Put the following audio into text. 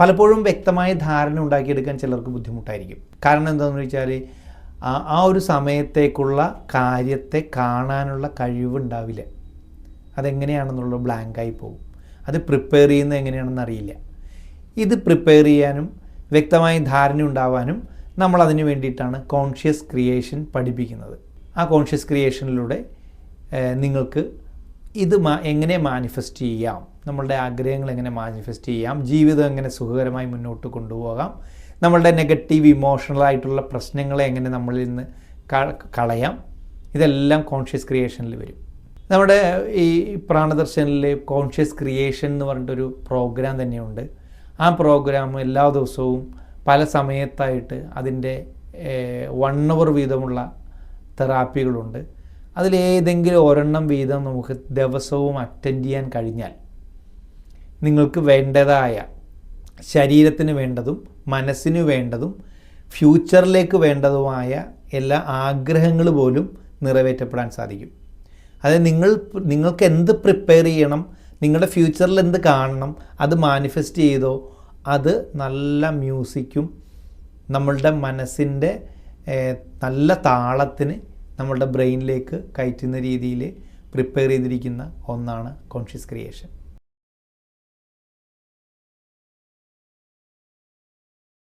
പലപ്പോഴും വ്യക്തമായ ധാരണ ഉണ്ടാക്കിയെടുക്കാൻ ചിലർക്ക് ബുദ്ധിമുട്ടായിരിക്കും. കാരണം എന്താണെന്ന് വെച്ചാൽ ആ ഒരു സമയത്തേക്കുള്ള കാര്യത്തെ കാണാനുള്ള കഴിവുണ്ടാവില്ല. അതെങ്ങനെയാണെന്നുള്ള ബ്ലാങ്കായി പോകും. അത് പ്രിപ്പയർ ചെയ്യുന്നത് എങ്ങനെയാണെന്ന് അറിയില്ല. ഇത് പ്രിപ്പയർ ചെയ്യാനും വ്യക്തമായ ധാരണ ഉണ്ടാവാനും നമ്മൾ അതിന് വേണ്ടിയിട്ടാണ് കോൺഷ്യസ് ക്രിയേഷൻ പഠിപ്പിക്കുന്നത്. ആ കോൺഷ്യസ് ക്രിയേഷനിലൂടെ നിങ്ങൾക്ക് ഇത് എങ്ങനെ മാനിഫെസ്റ്റ് ചെയ്യാം? നമ്മളുടെ ആഗ്രഹങ്ങൾ എങ്ങനെ മാനിഫെസ്റ്റ് ചെയ്യാം? ജീവിതം എങ്ങനെ സുഖകരമായി മുന്നോട്ട് കൊണ്ടുപോകാം? നമ്മളുടെ നെഗറ്റീവ് ഇമോഷണൽ ആയിട്ടുള്ള പ്രശ്നങ്ങളെ എങ്ങനെ നമ്മളിൽ നിന്ന് കളയാം? ഇതെല്ലാം കോൺഷ്യസ് ക്രിയേഷനിൽ വരും. നമ്മുടെ ഈ പ്രാണദർശനിൽ കോൺഷ്യസ് ക്രിയേഷൻ എന്ന് പറഞ്ഞിട്ടൊരു പ്രോഗ്രാം തന്നെയുണ്ട്. ആ പ്രോഗ്രാം എല്ലാ ദിവസവും പല സമയത്തായിട്ട് അതിന്റെ വൺ അവർ വീതമുള്ള തെറാപ്പികളുണ്ട് അതിലേതെങ്കിലും ഒരെണ്ണം വീതം നമുക്ക് ദിവസവും അറ്റൻഡ് ചെയ്യാൻ കഴിഞ്ഞാൽ നിങ്ങൾക്ക് വേണ്ടതായ ശരീരത്തിന് വേണ്ടതും മനസ്സിന് വേണ്ടതും ഫ്യൂച്ചറിലേക്ക് വേണ്ടതുമായ എല്ലാ ആഗ്രഹങ്ങൾ പോലും നിറവേറ്റപ്പെടാൻ സാധിക്കും. അതായത് നിങ്ങൾ നിങ്ങൾക്ക് എന്ത് പ്രിപ്പയർ ചെയ്യണം നിങ്ങളുടെ ഫ്യൂച്ചറിൽ എന്ത് കാണണം അത് മാനിഫെസ്റ്റ് ചെയ്തോ അത് നല്ല മ്യൂസിക്കും നമ്മളുടെ മനസ്സിന്റെ നല്ല താളത്തിന് നമ്മളുടെ ബ്രെയിനിലേക്ക് കയറ്റുന്ന രീതിയിൽ പ്രിപ്പയർ ചെയ്തിരിക്കുന്ന ഒന്നാണ് കോൺഷ്യസ് ക്രിയേഷൻ